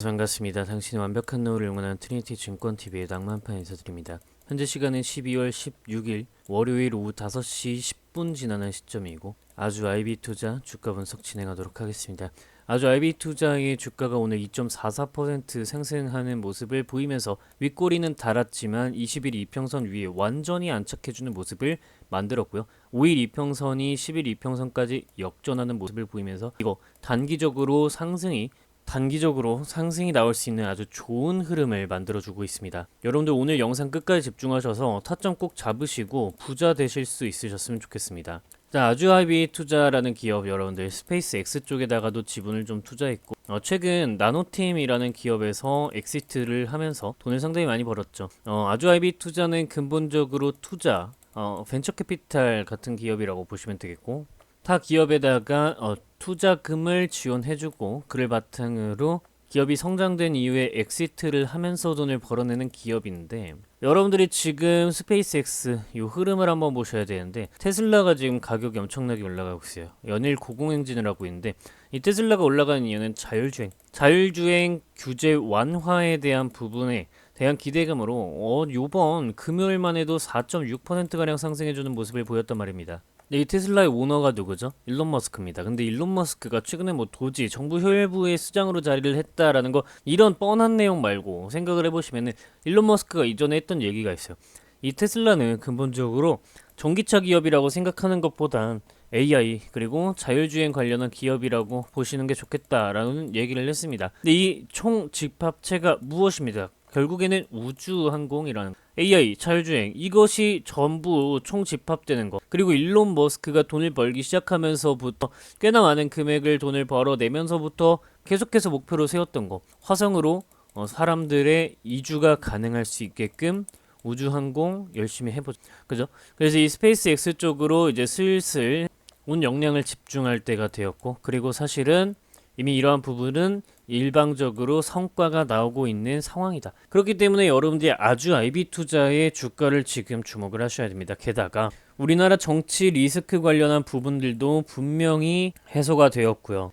반갑습니다. 당신의 완벽한 노후를 응원하는 트리니티 증권TV의 낭만판 인사드립니다. 현재 시간은 12월 16일 월요일 오후 5시 10분 지나는 시점이고 아주 IB 투자 주가 분석 진행하도록 하겠습니다. 아주 IB 투자의 주가가 오늘 2.44% 상승하는 모습을 보이면서 윗꼬리는 달았지만 20일 이평선 위에 완전히 안착해주는 모습을 만들었고요. 5일 이평선이 10일 이평선까지 역전하는 모습을 보이면서 이거 단기적으로 상승이 단기적으로 상승이 나올 수 있는 아주 좋은 흐름을 만들어주고 있습니다. 여러분들 오늘 영상 끝까지 집중하셔서 타점 꼭 잡으시고 부자 되실 수 있으셨으면 좋겠습니다. 자, 아주 하이비 투자라는 기업 여러분들 스페이스 X 쪽에다가도 지분을 좀 투자했고 어, 최근 나노팀이라는 기업에서 엑시트를 하면서 돈을 상당히 많이 벌었죠. 어, 아주 하이비 투자는 근본적으로 투자 어, 벤처 캐피탈 같은 기업이라고 보시면 되겠고 타 기업에다가 어, 투자금을 지원해주고 그를 바탕으로 기업이 성장된 이후에 엑시트를 하면서 돈을 벌어내는 기업인데 여러분들이 지금 스페이스X 이 흐름을 한번 보셔야 되는데 테슬라가 지금 가격이 엄청나게 올라가고 있어요. 연일 고공행진을 하고 있는데 이 테슬라가 올라가는 이유는 자율주행, 자율주행 규제 완화에 대한 부분에 대한 기대감으로 어, 요번 금요일만 해도 4.6%가량 상승해주는 모습을 보였단 말입니다. 네, 이 테슬라의 오너가 누구죠? 일론 머스크입니다. 근데 일론 머스크가 최근에 뭐 도지 정부 효율부의 수장으로 자리를 했다라는 거 이런 뻔한 내용 말고 생각을 해보시면은 일론 머스크가 이전에 했던 얘기가 있어요. 이 테슬라는 근본적으로 전기차 기업이라고 생각하는 것보단 AI 그리고 자율주행 관련한 기업이라고 보시는 게 좋겠다라는 얘기를 했습니다. 근데 이 총 집합체가 무엇입니다? 결국에는 우주항공이라는 AI, 자율주행. 이것이 전부 총 집합되는 것 그리고 일론 머스크가 돈을 벌기 시작하면서부터 꽤나 많은 금액을 돈을 벌어내면서부터 계속해서 목표로 세웠던 거. 화성으로 어, 사람들의 이주가 가능할 수 있게끔 우주항공 열심히 해보자 그죠? 그래서 이 스페이스 X 쪽으로 이제 슬슬 온 역량을 집중할 때가 되었고 그리고 사실은 이미 이러한 부분은 일방적으로 성과가 나오고 있는 상황이다. 그렇기 때문에 여러분들이 아주 IB 투자의 주가를 지금 주목을 하셔야 됩니다. 게다가 우리나라 정치 리스크 관련한 부분들도 분명히 해소가 되었고요.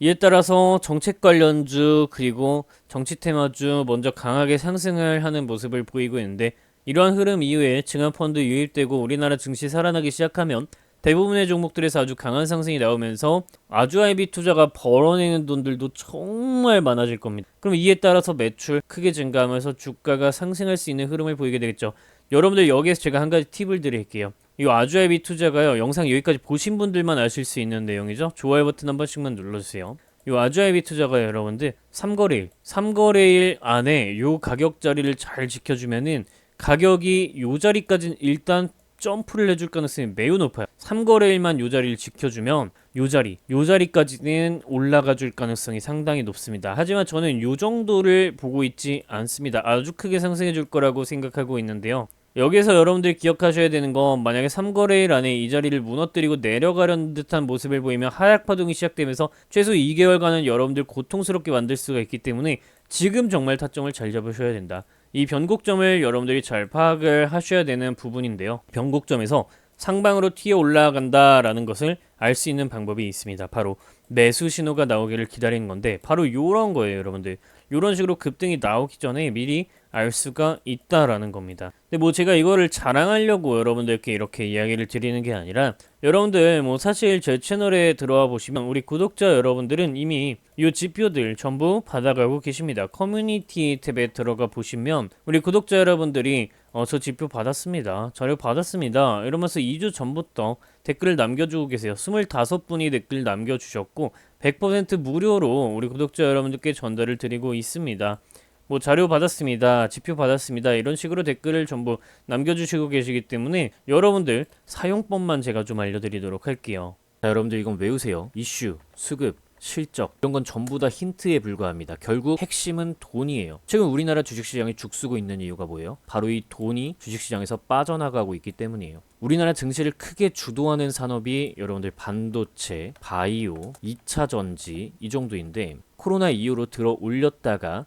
이에 따라서 정책 관련주 그리고 정치 테마주 먼저 강하게 상승을 하는 모습을 보이고 있는데 이러한 흐름 이후에 증권펀드 유입되고 우리나라 증시 살아나기 시작하면 대부분의 종목들에서 아주 강한 상승이 나오면서 아주 IB 투자가 벌어내는 돈들도 정말 많아질 겁니다. 그럼 이에 따라서 매출 크게 증가하면서 주가가 상승할 수 있는 흐름을 보이게 되겠죠. 여러분들 여기에서 제가 한 가지 팁을 드릴게요. 이 아주 IB 투자가요. 영상 여기까지 보신 분들만 아실 수 있는 내용이죠. 좋아요 버튼 한 번씩만 눌러주세요. 이 아주 IB 투자가 여러분들 3거래일, 3거래일 안에 요 가격 자리를 잘 지켜주면은 가격이 요 자리까지는 일단 점프를 해줄 가능성이 매우 높아요. 3거래일만 요 자리를 지켜주면 요 자리, 요 자리까지는 올라가 줄 가능성이 상당히 높습니다. 하지만 저는 요 정도를 보고 있지 않습니다. 아주 크게 상승해 줄 거라고 생각하고 있는데요. 여기서 여러분들이 기억하셔야 되는 건 만약에 3거래일 안에 이 자리를 무너뜨리고 내려가려는 듯한 모습을 보이면 하락 파동이 시작되면서 최소 2개월간은 여러분들 고통스럽게 만들 수가 있기 때문에 지금 정말 타점을 잘 잡으셔야 된다. 이 변곡점을 여러분들이 잘 파악을 하셔야 되는 부분인데요. 변곡점에서 상방으로 튀어 올라간다라는 것을 알 수 있는 방법이 있습니다. 바로 매수 신호가 나오기를 기다리는 건데 바로 이런 거예요, 여러분들. 이런 식으로 급등이 나오기 전에 미리 알 수가 있다라는 겁니다. 근데 뭐 제가 이거를 자랑하려고 여러분들께 이렇게 이야기를 드리는 게 아니라 여러분들 뭐 사실 제 채널에 들어와 보시면 우리 구독자 여러분들은 이미 이 지표들 전부 받아가고 계십니다. 커뮤니티 탭에 들어가 보시면 우리 구독자 여러분들이 어, 저 지표 받았습니다. 자료 받았습니다. 이러면서 2주 전부터 댓글을 남겨주고 계세요. 25분이 댓글 남겨주셨고 100% 무료로 우리 구독자 여러분들께 전달을 드리고 있습니다. 뭐 자료 받았습니다. 지표 받았습니다. 이런 식으로 댓글을 전부 남겨주시고 계시기 때문에 여러분들 사용법만 제가 좀 알려드리도록 할게요. 자, 여러분들 이건 외우세요. 이슈, 수급, 실적 이런 건 전부 다 힌트에 불과합니다. 결국 핵심은 돈이에요. 최근 우리나라 주식시장이 죽쓰고 있는 이유가 뭐예요? 바로 이 돈이 주식시장에서 빠져나가고 있기 때문이에요. 우리나라 증시를 크게 주도하는 산업이 여러분들 반도체, 바이오, 2차 전지 이 정도인데 코로나 이후로 들어 올렸다가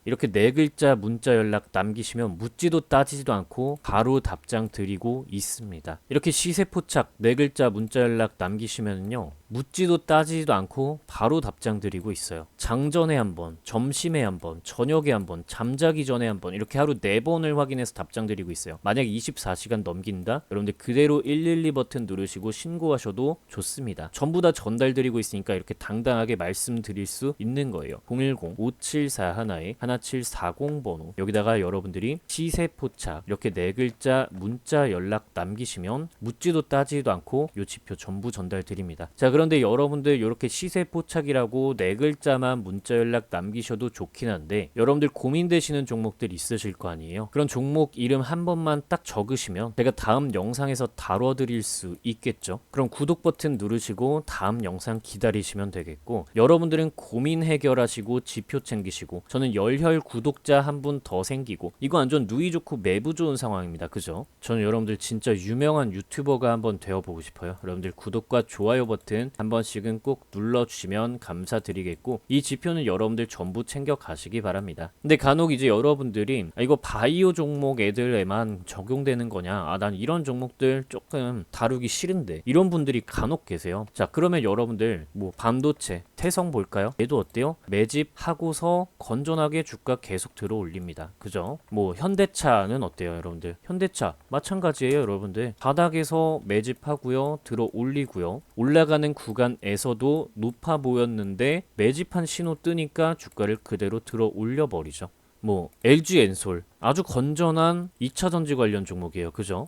이렇게 네 글자 문자 연락 남기시면 묻지도 따지지도 않고 바로 답장 드리고 있습니다. 이렇게 시세포착 네 글자 문자 연락 남기시면요. 묻지도 따지지도 않고 바로 답장 드리고 있어요. 장전에 한 번, 점심에 한 번, 저녁에 한 번, 잠자기 전에 한 번, 이렇게 하루 네 번을 확인해서 답장 드리고 있어요. 만약 24시간 넘긴다? 여러분들 그대로 112 버튼 누르시고 신고하셔도 좋습니다. 전부 다 전달 드리고 있으니까 이렇게 당당하게 말씀드릴 수 있는 거예요. 010-5741-1 1740번호 여기다가 여러분들이 시세포착 이렇게 네 글자 문자 연락 남기시면 묻지도 따지도 않고 요 지표 전부 전달드립니다. 자 그런데 여러분들 이렇게 시세포착이라고 네 글자만 문자 연락 남기셔도 좋긴 한데 여러분들 고민되시는 종목들 있으실 거 아니에요. 그런 종목 이름 한 번만 딱 적으시면 제가 다음 영상에서 다뤄드릴 수 있겠죠. 그럼 구독 버튼 누르시고 다음 영상 기다리시면 되겠고 여러분들은 고민 해결하시고 지표 챙기시고 저는 열혈 구독자 한 분 더 생기고 이거 완전 누이 좋고 매부 좋은 상황입니다. 그죠? 저는 여러분들 진짜 유명한 유튜버가 한번 되어보고 싶어요. 여러분들 구독과 좋아요 버튼 한 번씩은 꼭 눌러주시면 감사드리겠고 이 지표는 여러분들 전부 챙겨 가시기 바랍니다. 근데 간혹 이제 여러분들이 아, 이거 바이오 종목 애들에만 적용되는 거냐? 아, 난 이런 종목들 조금 다루기 싫은데 이런 분들이 간혹 계세요. 자, 그러면 여러분들 뭐 반도체, 태성 볼까요? 얘도 어때요? 매집하고서 건전하게 주가 계속 들어 올립니다. 그죠? 뭐 현대차는 어때요, 여러분들? 현대차 마찬가지예요, 여러분들. 바닥에서 매집하고요, 들어 올리고요. 올라가는 구간에서도 높아 보였는데 매집한 신호 뜨니까 주가를 그대로 들어 올려 버리죠. 뭐 LG 엔솔 아주 건전한 2차 전지 관련 종목이에요. 그죠?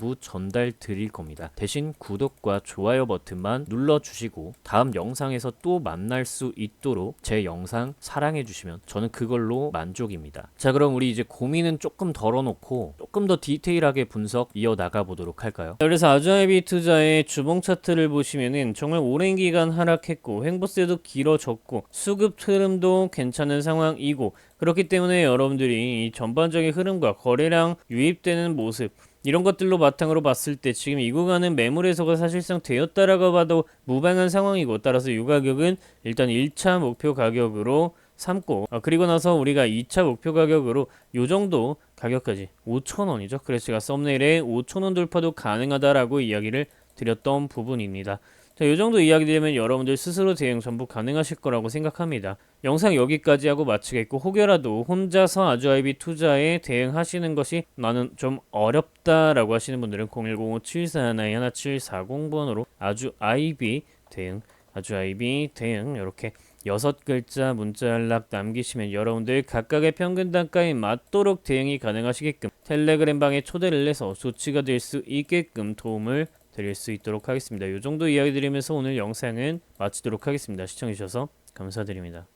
전부 전달 드릴 겁니다. 대신 구독과 좋아요 버튼만 눌러주시고 다음 영상에서 또 만날 수 있도록 제 영상 사랑해 주시면 저는 그걸로 만족입니다. 자 그럼 우리 이제 고민은 조금 덜어놓고 조금 더 디테일하게 분석 이어나가 보도록 할까요? 그래서 아주아이비 투자의 주봉 차트를 보시면은 정말 오랜 기간 하락했고 횡보세도 길어졌고 수급 흐름도 괜찮은 상황이고 그렇기 때문에 여러분들이 이 전반적인 흐름과 거래량 유입되는 모습 이런 것들로 바탕으로 봤을 때 지금 이 구간은 매물 해소가 사실상 되었다라고 봐도 무방한 상황이고 따라서 이 가격은 일단 1차 목표 가격으로 삼고 어, 그리고 나서 우리가 2차 목표 가격으로 요 정도 가격까지 5천원이죠. 그래서 제가 썸네일에 5천원 돌파도 가능하다라고 이야기를 드렸던 부분입니다 자, 이 정도 이야기 되면 여러분들 스스로 대응 전부 가능하실 거라고 생각합니다. 영상 여기까지 하고 마치겠고 혹여라도 혼자서 아주아이비 투자에 대응하시는 것이 나는 좀 어렵다라고 하시는 분들은 010-7411-1740번으로 아주아이비 대응 아주아이비 대응 이렇게 여섯 글자 문자 연락 남기시면 여러분들 각각의 평균 단가에 맞도록 대응이 가능하시게끔 텔레그램 방에 초대를 해서 조치가 될 수 있게끔 도움을 드릴 수 있도록 하겠습니다. 이 정도 이야기 드리면서 오늘 영상은 마치도록 하겠습니다. 시청해주셔서 감사드립니다.